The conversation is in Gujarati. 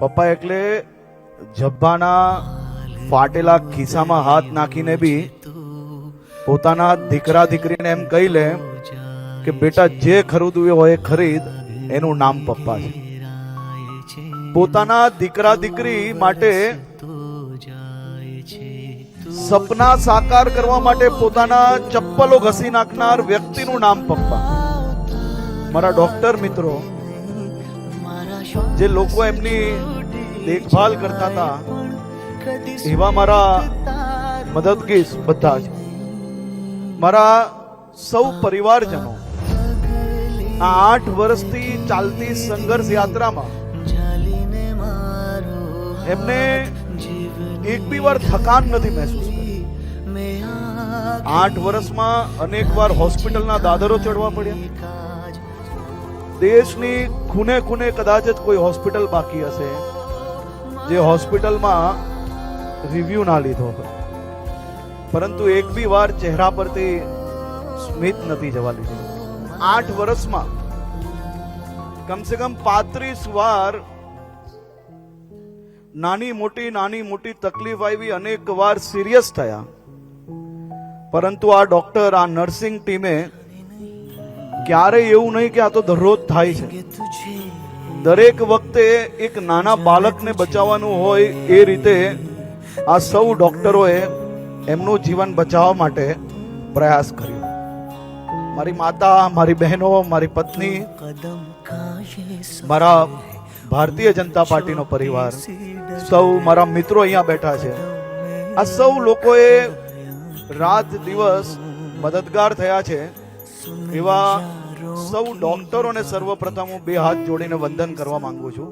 પપ્પા એટલે જબ્બાના ફાટેલા ખિસ્સામાં હાથ નાખીને બી પોતાના દીકરા દીકરીને એમ કહી લે કે બેટા જે ખરીદવું હોય ખરીદ, એનું નામ પપ્પા છે. પોતાના દીકરા દીકરી માટે સપના સાકાર કરવા માટે પોતાના ચપ્પલો ઘસી નાખનાર વ્યક્તિનું નામ પપ્પા. મારા ડોક્ટર મિત્રો જે લોકો એમની દેખભાલ કરતા હતા, એવા મારા મદદગીસ બધા જ. મારા સૌ પરિવારજનો, આ આઠ વર્ષથી ચાલતી સંઘર્ષ યાત્રામાં એમને એક બી વાર થકાન નથી મહેસૂસ કરી. આઠ વર્ષમાં અનેક વાર હોસ્પિટલના દાદરો ચડવા પડ્યા. દેશની ખૂને ખૂને કદાચ જ કોઈ હોસ્પિટલ બાકી હશે, જે હોસ્પિટલમાં રિવ્યુ ના લીધો હોય. પરંતુ એક બી વાર ચહેરા પરથી સ્મિત નથી જવા લીધી. આઠ વર્ષમાં કમસે કમ પાંત્રીસ વાર નાની મોટી નાની મોટી તકલીફ આવી, અનેક વાર સિરિયસ થયા. પરંતુ આ ડોક્ટર આ નર્સિંગ ટીમે ક્યારેય એવું નહીં કે આ તો દરરોજ થાય છે. દરેક વખતે એક નાના બાળકને બચાવવાનું હોય એ રીતે આ સૌ ડોક્ટરોએ એમનું જીવન બચાવવા માટે પ્રયાસ કર્યો. મારી માતા, મારી બહેનો, મારી પત્ની, મારા ભારતીય જનતા પાર્ટીનો પરિવાર, સૌ મારા મિત્રો અહીંયા બેઠા છે. આ સૌ લોકોએ રાત દિવસ મદદગાર થયા છે. એવા સૌ ડોક્ટરોને સર્વપ્રથમ હું બે હાથ જોડીને વંદન કરવા માંગુ છું.